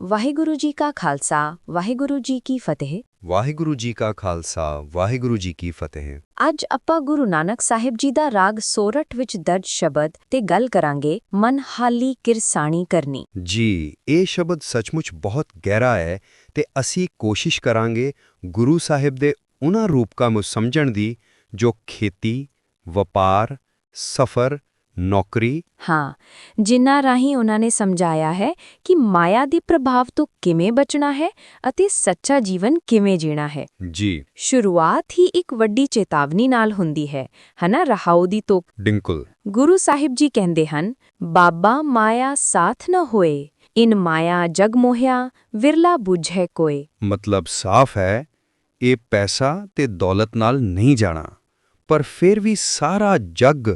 ਵਾਹਿਗੁਰੂ ਜੀ ਕਾ ਖਾਲਸਾ ਵਾਹਿਗੁਰੂ ਜੀ ਕੀ ਫਤਿਹ। ਵਾਹਿਗੁਰੂ ਜੀ ਕਾ ਖਾਲਸਾ ਵਾਹਿਗੁਰੂ ਜੀ ਕੀ ਫਤਿਹ। ਅੱਜ ਆਪਾਂ ਗੁਰੂ ਨਾਨਕ ਸਾਹਿਬ ਜੀ ਦਾ ਰਾਗ ਸੋਰਠ ਵਿੱਚ ਦਰਜ ਸ਼ਬਦ ਤੇ ਗੱਲ ਕਰਾਂਗੇ ਮਨ ਹਾਲੀ ਕਿਰਸਾਣੀ ਕਰਨੀ। ਜੀ ਇਹ ਸ਼ਬਦ ਸੱਚਮੁੱਚ ਬਹੁਤ ਗਹਿਰਾ ਹੈ ਤੇ ਅਸੀਂ ਕੋਸ਼ਿਸ਼ ਕਰਾਂਗੇ ਗੁਰੂ ਸਾਹਿਬ ਦੇ ਉਹਨਾਂ ਰੂਪਕਾਂ ਨੂੰ ਸਮਝਣ ਦੀ ਜੋ ਖੇਤੀ ਵਪਾਰ ਸਫਰ ਨੌਕਰੀ? ਹਾਂ ਜਿਨ੍ਹਾਂ ਰਾਹੀਂ ਉਹਨਾਂ ਨੇ ਸਮਝਾਇਆ ਹੈ ਕਿ ਮਾਇਆ ਦੇ ਪ੍ਰਭਾਵ ਤੋਂ ਕਿਵੇਂ ਬਚਣਾ ਹੈ ਅਤੇ ਸੱਚਾ ਜੀਵਨ ਕਿਵੇਂ ਜੀਣਾ ਹੈ। ਜੀ। ਸ਼ੁਰੂਆਤ ਹੀ ਇੱਕ ਵੱਡੀ ਚੇਤਾਵਨੀ ਨਾਲ ਹੁੰਦੀ ਹੈ ਹਨਾ ਰਹਾਉ ਦੀ ਤੋਪ ਬਿਲਕੁਲ। ਗੁਰੂ ਸਾਹਿਬ ਜੀ ਕਹਿੰਦੇ ਹਨ ਬਾਬਾ ਮਾਇਆ ਸਾਥ ਨ ਹੋਏ ਇਨ ਮਾਇਆ ਜਗ ਮੋਹਿਆ ਵਿਰਲਾ ਬੁਝੈ ਕੋਏ। ਮਤਲਬ ਸਾਫ਼ ਹੈ ਇਹ ਪੈਸਾ ਤੇ ਦੌਲਤ ਨਾਲ ਨਹੀਂ ਜਾਣਾ ਪਰ ਫਿਰ ਵੀ ਸਾਰਾ ਜੱਗ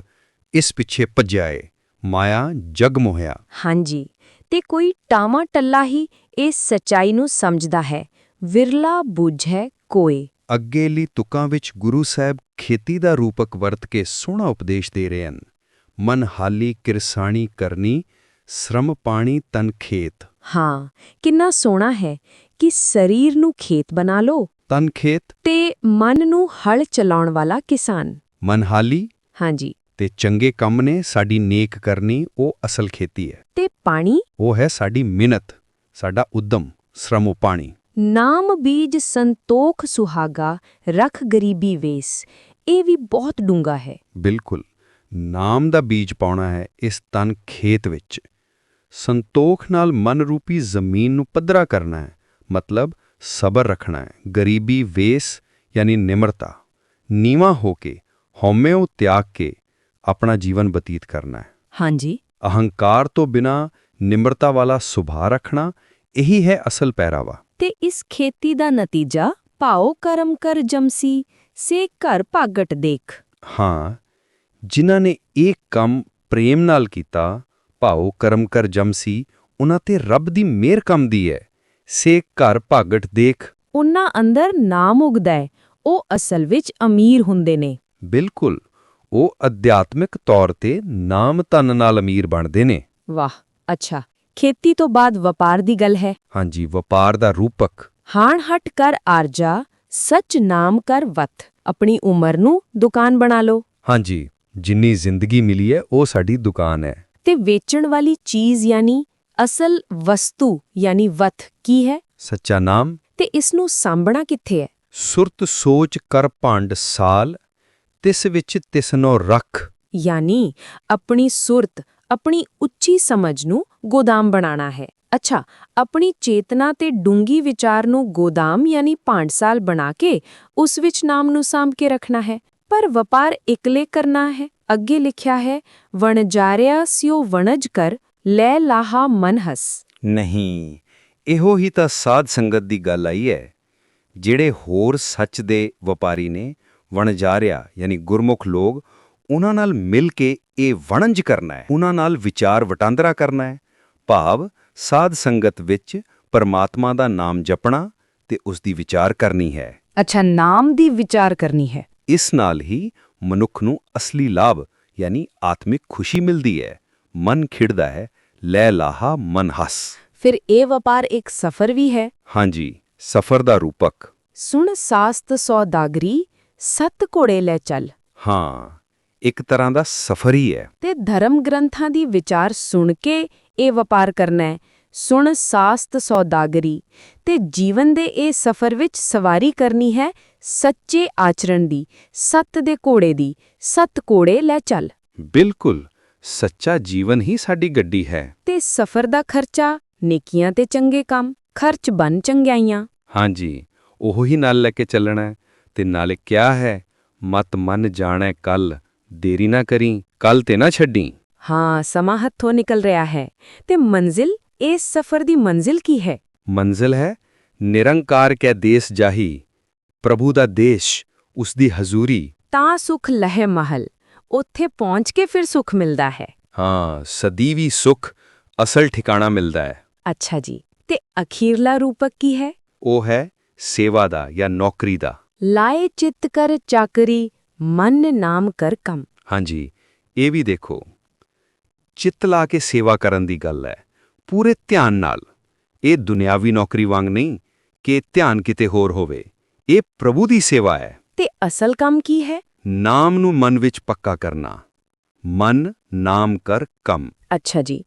ਇਸ ਪਿੱਛੇ ਭੱਜਿਆ ਏ। ਮਾਇਆ ਜਗ ਮੋਹਿਆ। ਹਾਂਜੀ। ਤੇ ਕੋਈ ਟਾਮਾ ਟੱਲਾ ਹੀ ਇਸ ਸਚਾਈ ਨੂੰ ਸਮਝਦਾ ਹੈ। ਵਿਰਲਾ ਬੁਝੈ ਕੋਏ। ਅੱਗੇਲੀ ਤੁਕਾਂ ਵਿੱਚ ਗੁਰੂ ਸਾਹਿਬ ਖੇਤੀ ਦਾ ਰੂਪਕ ਵਰਤ ਕੇ ਸੋਹਣਾ ਉਪਦੇਸ਼ ਦੇ ਰਹੇ ਹਨ। ਮਨ ਹਾਲੀ ਕਿਰਸਾਣੀ ਕਰਨੀ ਸ਼ਰਮ ਪਾਣੀ ਤਨ ਖੇਤ। ਹਾਂ ਕਿੰਨਾ ਸੋਹਣਾ ਹੈ ਕਿ ਸਰੀਰ ਨੂੰ ਖੇਤ ਬਣਾ ਲਓ। ਤਨ ਖੇਤ। ਤੇ ਮਨ ਨੂੰ ਹਲ ਚਲਾਉਣ ਵਾਲਾ ਕਿਸਾਨ। ਮਨ ਹਾਲੀ। ਹਾਂਜੀ। ਤੇ ਚੰਗੇ ਕੰਮ ਨੇ ਸਾਡੀ ਨੇਕ ਕਰਨੀ ਉਹ ਅਸਲ ਖੇਤੀ ਹੈ। ਤੇ ਪਾਣੀ? ਉਹ ਹੈ ਸਾਡੀ ਮਿਹਨਤ ਸਾਡਾ ਉਦਮ ਸ਼ਰਮੋ ਪਾਣੀ। ਨਾਮ ਬੀਜ ਸੰਤੋਖ ਸੁਹਾਗਾ ਰਖ ਗਰੀਬੀ ਵੇਸ। ਇਹ ਵੀ ਬਹੁਤ ਡੂੰਗਾ ਹੈ। ਬਿਲਕੁਲ ਨਾਮ ਦਾ ਬੀਜ ਪਾਉਣਾ ਹੈ ਇਸ ਤਨ ਖੇਤ ਵਿੱਚ। ਸੰਤੋਖ ਨਾਲ ਮਨ ਰੂਪੀ ਜ਼ਮੀਨ ਨੂੰ ਪੱਧਰਾ ਕਰਨਾ ਹੈ ਮਤਲਬ ਸਬਰ ਰੱਖਣਾ ਹੈ ਗਰੀਬੀ ਵੇਸ ਯਾਨੀ ਨਿਮਰਤਾ। ਨੀਵਾ ਹੋ ਕੇ ਹਉਮੈਓ ਤਿਆਗ ਕੇ ਆਪਣਾ ਜੀਵਨ ਬਤੀਤ ਕਰਨਾ ਹੈ। ਹਾਂਜੀ। ਅਹੰਕਾਰ ਤੋਂ ਬਿਨਾ ਨਿਮਰਤਾ ਵਾਲਾ ਸੁਭਾਅ ਰੱਖਣਾ ਇਹੀ ਹੈ ਅਸਲ ਪਹਿਰਾਵਾ। ਤੇ ਇਸ ਖੇਤੀ ਦਾ ਨਤੀਜਾ ਭਾਉ ਕਰਮ ਕਰ ਜਮਸੀ ਸੇ ਘਰ ਭਾਗਟ ਦੇਖ। ਹਾਂ ਜਿਨ੍ਹਾਂ ਨੇ ਇਹ ਕੰਮ ਪ੍ਰੇਮ ਨਾਲ ਕੀਤਾ ਭਾਉ ਕਰਮ ਕਰ ਜਮਸੀ ਉਹਨਾਂ ਤੇ ਰੱਬ ਦੀ ਮਿਹਰ ਕੰਮਦੀ ਹੈ। ਸੇ ਘਰ ਭਾਗਟ ਦੇਖ। ਉਹਨਾਂ ਅੰਦਰ ਨਾਮ ਉਗਦਾ ਹੈ ਉਹ ਅਸਲ ਵਿੱਚ ਅਮੀਰ ਹੁੰਦੇ ਨੇ। ਬਿਲਕੁਲ। ਉਹ ਅਧਿਆਤਮਿਕ ਤੌਰ ਤੇ ਨਾਮ ਧਨ ਨਾਲ ਅਮੀਰ ਬਣਦੇ ਨੇ। ਵਾਹ ਅੱਛਾ। ਖੇਤੀ ਤੋਂ ਬਾਅਦ ਵਪਾਰ ਦੀ ਗੱਲ ਹੈ? ਹਾਂਜੀ ਵਪਾਰ ਦਾ ਰੂਪਕ। ਹਾਣ ਹਟ ਕਰ ਆਰਜਾ ਸੱਚ ਨਾਮ ਕਰ ਵਤ। ਆਪਣੀ ਉਮਰ ਨੂੰ ਦੁਕਾਨ ਬਣਾ ਲਓ। ਹਾਂਜੀ ਜਿੰਨੀ ਜ਼ਿੰਦਗੀ ਮਿਲੀ ਹੈ ਉਹ ਸਾਡੀ ਦੁਕਾਨ ਹੈ। ਤੇ ਵੇਚਣ ਵਾਲੀ ਚੀਜ਼ ਯਾਨੀ ਅਸਲ ਵਸਤੂ ਯਾਨੀ ਵਤ ਕੀ ਹੈ? ਸੱਚਾ ਨਾਮ। ਤੇ ਇਸ ਨੂੰ ਸਾਂਭਣਾ ਕਿੱਥੇ ਹੈ? ਸੁਰਤ ਸੋਚ ਕਰ ਭੰਡ ਸਾਲ। ਤਿਸ ਵਿੱਚ ਤਿਸਨੋ ਰੱਖ। ਯਾਨੀ ਆਪਣੀ ਸੁਰਤ ਆਪਣੀ ਉੱਚੀ ਸਮਝ ਨੂੰ ਗੋਦਾਮ ਬਣਾਉਣਾ ਹੈ। ਅੱਛਾ ਆਪਣੀ ਚੇਤਨਾ ਤੇ ਡੂੰਗੀ ਵਿਚਾਰ ਨੂੰ ਗੋਦਾਮ ਯਾਨੀ ਭਾਂਡਸਾਲ ਬਣਾ ਕੇ ਉਸ ਵਿੱਚ ਨਾਮ ਨੂੰ ਸਾਂਭ ਕੇ ਰੱਖਣਾ ਹੈ। ਪਰ ਵਪਾਰ ਇਕਲੇ ਕਰਨਾ ਹੈ ਅੱਗੇ ਲਿਖਿਆ ਹੈ ਵਣਜਾਰਿਆ ਸਿਓ ਵਣਜ ਕਰ ਲੈ ਲਾਹਾ ਮਨ ਹਸ। ਨਹੀਂ ਇਹੋ ਹੀ ਤਾਂ ਸਾਧ ਸੰਗਤ ਦੀ ਗੱਲ ਆਈ ਹੈ ਜਿਹੜੇ ਹੋਰ ਸੱਚ ਦੇ ਵਪਾਰੀ ਨੇ ਵਣਜਾਰਿਆ ਯਾਨੀ ਗੁਰਮੁਖ ਲੋਕ ਉਹਨਾਂ ਨਾਲ ਮਿਲ ਕੇ ਇਹ ਵਣਜ ਕਰਨਾ ਹੈ। ਉਹਨਾਂ ਨਾਲ ਵਿਚਾਰ ਵਟਾਂਦਰਾ ਕਰਨਾ ਹੈ। ਭਾਵ ਸਾਧ ਸੰਗਤ ਵਿੱਚ ਪਰਮਾਤਮਾ ਦਾ ਨਾਮ ਜਪਣਾ ਤੇ ਉਸ ਦੀ ਵਿਚਾਰ ਕਰਨੀ ਹੈ। ਅੱਛਾ ਨਾਮ ਦੀ ਵਿਚਾਰ ਕਰਨੀ ਹੈ। ਇਸ ਨਾਲ ਹੀ ਮਨੁੱਖ ਨੂੰ ਅਸਲੀ ਲਾਭ ਯਾਨੀ ਆਤਮਿਕ ਖੁਸ਼ੀ ਮਿਲਦੀ ਹੈ। ਮਨ ਖਿੜਦਾ ਹੈ ਲੈ ਲਾਹਾ ਮਨ ਹਸ। ਫਿਰ ਇਹ ਵਪਾਰ ਇੱਕ ਸਫਰ ਵੀ ਹੈ? ਹਾਂਜੀ ਸਫਰ ਦਾ ਰੂਪਕ। ਸੁਣ ਸਾਸਤ ਸੌਦਾਗਰੀ ਸਤ ਘੋੜੇ ਲੈ ਚੱਲ। ਹਾਂ ਇੱਕ ਤਰ੍ਹਾਂ ਦਾ ਸਫਰ ਹੀ ਹੈ। ਤੇ ਧਰਮ ਗ੍ਰੰਥਾਂ ਦੀ ਵਿਚਾਰ ਸੁਣ ਕੇ ਇਹ ਵਪਾਰ ਕਰਨਾ ਹੈ। ਸੁਣ ਸਾਸਤ ਸੌਦਾਗਰੀ ਤੇ ਜੀਵਨ ਦੇ ਇਹ ਸਫ਼ਰ ਵਿੱਚ ਸਵਾਰੀ ਕਰਨੀ ਹੈ ਸੱਚੇ ਆਚਰਣ ਦੀ ਸੱਤ ਦੇ ਘੋੜੇ ਦੀ ਸੱਤ ਘੋੜੇ ਲੈ ਚੱਲ। ਬਿਲਕੁਲ ਸੱਚਾ ਜੀਵਨ ਹੀ ਸਾਡੀ ਗੱਡੀ ਹੈ। ਤੇ ਸਫ਼ਰ ਦਾ ਖਰਚਾ ਨੇਕੀਆਂ ਤੇ ਚੰਗੇ ਕੰਮ ਖਰਚ ਬਨ ਚੰਗਿਆਈਆਂ। ਹਾਂਜੀ ਉਹ ਹੀ ਨਾਲ ਲੈ ਕੇ ਚੱਲਣਾ ਹੈ। ਤੇ ਨਾਲੇ ਕਿਆ ਹੈ ਮਤ ਮਨ ਜਾਣੈ ਕੱਲ ਦੇਰੀ ਨਾ ਕਰੀ ਕੱਲ ਤੇ ਨਾ ਛੱਡੀ। ਹਾਂ ਸਮਾਂ ਹੱਥੋਂ ਨਿਕਲ ਰਿਹਾ ਹੈ। ਤੇ ਮੰਜ਼ਿਲ ਇਸ ਸਫ਼ਰ ਦੀ ਮੰਜ਼ਿਲ ਕੀ ਹੈ? ਮੰਜ਼ਿਲ ਹੈ ਨਿਰੰਕਾਰ ਕੈ ਦੇਸ ਜਾਹੀ ਪ੍ਰਭੂ ਦਾ ਦੇਸ਼ ਉਸ ਦੀ ਹਜ਼ੂਰੀ। ਤਾਂ ਸੁਖ ਲਹਿ ਮਹਲ ਉੱਥੇ ਪਹੁੰਚ ਕੇ ਫਿਰ ਸੁਖ ਮਿਲਦਾ ਹੈ। ਹਾਂ ਸਦੀਵੀ ਸੁਖ ਅਸਲ ਠਿਕਾਣਾ ਮਿਲਦਾ ਹੈ। ਅੱਛਾ ਜੀ ਤੇ ਅਖੀਰਲਾ ਰੂਪਕ ਕੀ ਹੈ? ਉਹ ਹੈ ਸੇਵਾ ਦਾ ਜਾਂ ਨੌਕਰੀ ਦਾ। ਲਾਏ ਚਿੱਤ ਕਰ ਚਾਕਰੀ ਮਨ ਨਾਮ ਕਰ ਕੰਮ। ਹਾਂਜੀ ਇਹ ਵੀ ਦੇਖੋ। ਚਿੱਤ ਲਾ ਕੇ ਸੇਵਾ ਕਰਨ ਦੀ ਗੱਲ ਹੈ ਪੂਰੇ ਧਿਆਨ ਨਾਲ। ਇਹ ਦੁਨਿਆਵੀ ਨੌਕਰੀ ਵਾਂਗ ਨਹੀਂ ਕਿ ਧਿਆਨ ਕਿਤੇ ਹੋਰ ਹੋਵੇ। ਇਹ ਪ੍ਰਭੂ ਦੀ ਸੇਵਾ ਹੈ। ਤੇ ਅਸਲ ਕੰਮ ਕੀ ਹੈ? ਨਾਮ ਨੂੰ ਮਨ ਵਿੱਚ ਪੱਕਾ ਕਰਨਾ। ਮਨ ਨਾਮ ਕਰ ਕੰਮ। ਅੱਛਾ ਜੀ।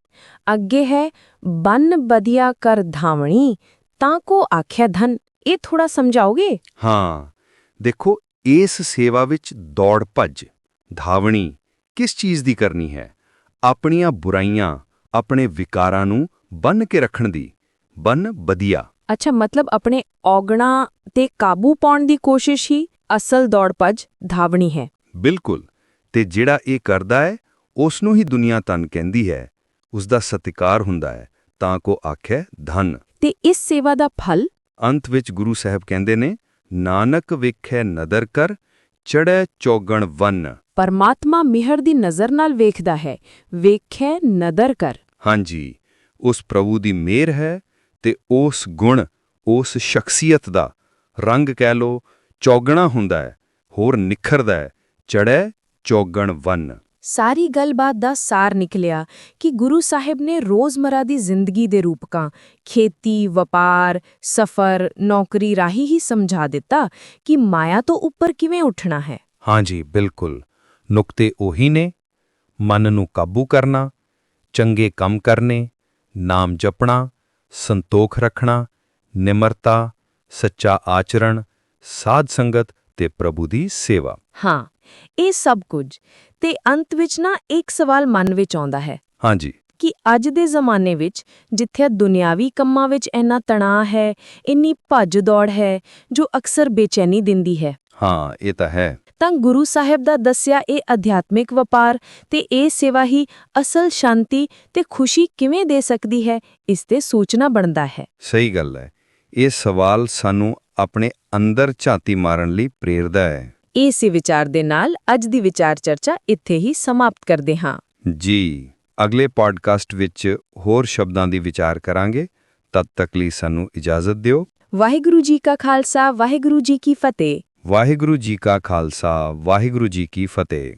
ਅੱਗੇ ਹੈ ਬਨ ਬਦਿਆ ਕਰ ਧਾਵਣੀ ਤਾਂ ਕੋ ਆਖਿਆ ਧਨ। ਇਹ ਥੋੜਾ ਸਮਝਾਓਗੇ? ਹਾਂ। ਦੇਖੋ ਇਸ ਸੇਵਾ ਵਿੱਚ ਦੌੜ ਭੱਜ ਧਾਵਣੀ ਕਿਸ ਚੀਜ਼ ਦੀ ਕਰਨੀ ਹੈ? ਆਪਣੀਆਂ ਬੁਰਾਈਆਂ ਆਪਣੇ ਵਿਕਾਰਾਂ ਨੂੰ ਬੰਨ ਕੇ ਰੱਖਣ ਦੀ ਬੰਨ ਬਦੀਆ ਅੱਛਾ ਮਤਲਬ ਆਪਣੇ ਔਗਣਾ ਤੇ ਕਾਬੂ ਪਾਉਣ ਦੀ ਕੋਸ਼ਿਸ਼ ਹੀ ਅਸਲ ਦੌੜ ਭੱਜ ਧਾਵਣੀ ਹੈ। ਬਿਲਕੁਲ। ਤੇ ਜਿਹੜਾ ਇਹ ਕਰਦਾ ਹੈ ਉਸ ਨੂੰ ਹੀ ਦੁਨੀਆ ਤਨ ਕਹਿੰਦੀ ਹੈ। ਉਸ ਦਾ ਸਤਿਕਾਰ ਹੁੰਦਾ ਹੈ ਤਾਂ ਕੋ ਆਖੇ ਧਨ। ਤੇ ਇਸ ਸੇਵਾ ਦਾ ਫਲ? ਅੰਤ ਵਿੱਚ ਗੁਰੂ ਸਾਹਿਬ ਕਹਿੰਦੇ ਨੇ ਨਾਨਕ ਵੇਖੈ ਨਦਰ ਕਰ ਚੜੈ ਚੌਗਣ ਵੰਨ। ਪਰਮਾਤਮਾ ਮਿਹਰ ਦੀ ਨਜ਼ਰ ਨਾਲ ਵੇਖਦਾ ਹੈ ਵੇਖੈ ਨਦਰ ਕਰ। ਹਾਂਜੀ ਉਸ ਪ੍ਰਭੂ ਦੀ ਮਿਹਰ ਹੈ ਤੇ ਉਸ ਗੁਣ ਉਸ ਸ਼ਖਸੀਅਤ ਦਾ। ਰੰਗ ਕਹਿ ਲੋ ਚੌਗਣਾ ਹੁੰਦਾ ਹੈ ਹੋਰ ਨਿਖਰਦਾ ਹੈ ਚੜੈ ਚੌਗਣ ਵੰਨ। ਸਾਰੀ ਗੱਲਬਾਤ ਦਾ ਸਾਰ ਨਿਕਲਿਆ ਕਿ ਗੁਰੂ ਸਾਹਿਬ ਨੇ ਰੋਜ਼ਮਰਾ ਦੀ ਜ਼ਿੰਦਗੀ ਦੇ ਰੂਪਕਾਂ ਖੇਤੀ ਵਪਾਰ ਸਫਰ ਨੌਕਰੀ ਰਾਹੀਂ ਹੀ ਸਮਝਾ ਦਿੱਤਾ ਕਿ ਮਾਇਆ ਤੋਂ ਉੱਪਰ ਕਿਵੇਂ ਉੱਠਣਾ ਹੈ। ਹਾਂਜੀ ਬਿਲਕੁਲ। ਨੁਕਤੇ ਉਹੀ ਨੇ। ਮਨ ਨੂੰ ਕਾਬੂ ਕਰਨਾ ਚੰਗੇ ਕੰਮ ਕਰਨੇ ਨਾਮ ਜਪਣਾ ਸੰਤੋਖ ਰੱਖਣਾ ਨਿਮਰਤਾ ਸੱਚਾ ਆਚਰਣ ਸਾਧ ਸੰਗਤ ਤੇ ਪ੍ਰਭੂ ਦੀ ਸੇਵਾ। ਹਾਂ ਇਹ ਸਭ ਕੁਝ ਤੇ ਅੰਤ ਵਿੱਚ ਨਾ ਇੱਕ ਸਵਾਲ ਮਨ ਵਿੱਚ ਆਉਂਦਾ ਹੈ ਹਾਂਜੀ। ਕਿ ਅੱਜ ਦੇ ਜ਼ਮਾਨੇ ਵਿੱਚ ਜਿੱਥੇ ਦੁਨਿਆਵੀ ਕੰਮਾਂ ਵਿੱਚ ਇੰਨਾ ਤਣਾਅ ਹੈ ਇੰਨੀ ਭੱਜ ਦੌੜ ਹੈ ਜੋ ਅਕਸਰ ਬੇਚੈਨੀ ਦਿੰਦੀ ਹੈ। ਹਾਂ ਇਹ ਤਾਂ ਹੈ। ਤਾਂ ਗੁਰੂ ਸਾਹਿਬ ਦਾ ਦੱਸਿਆ ਇਹ ਅਧਿਆਤਮਿਕ ਵਪਾਰ ਤੇ ਇਹ ਸੇਵਾ ਹੀ ਅਸਲ ਸ਼ਾਂਤੀ ਤੇ ਖੁਸ਼ੀ ਕਿਵੇਂ ਦੇ ਸਕਦੀ ਹੈ ਇਸ ਤੇ ਸੋਚਣਾ ਬਣਦਾ ਹੈ। ਸਹੀ ਗੱਲ ਹੈ। ਇਹ ਸਵਾਲ ਸਾਨੂੰ ਆਪਣੇ ਅੰਦਰ ਝਾਤੀ ਮਾਰਨ ਲਈ ਪ੍ਰੇਰਦਾ ਹੈ। ਇਸੇ ਵਿਚਾਰ ਦੇ ਨਾਲ ਅੱਜ ਦੀ ਵਿਚਾਰ ਚਰਚਾ ਇੱਥੇ ਹੀ ਸਮਾਪਤ ਕਰਦੇ ਹਾਂ। ਜੀ ਅਗਲੇ ਪੋਡਕਾਸਟ ਵਿੱਚ ਹੋਰ ਸ਼ਬਦਾਂ ਦੀ ਵਿਚਾਰ ਕਰਾਂਗੇ। ਤਦ ਤੱਕ ਲਈ ਸਾਨੂੰ ਇਜਾਜ਼ਤ ਦਿਓ। ਵਾਹਿਗੁਰੂ ਜੀ ਕਾ ਖਾਲਸਾ ਵਾਹਿਗੁਰੂ ਜੀ ਕੀ ਫਤਿਹ। ਵਾਹਿਗੁਰੂ ਜੀ ਕਾ ਖਾਲਸਾ ਵਾਹਿਗੁਰੂ ਜੀ ਕੀ ਫਤਿਹ।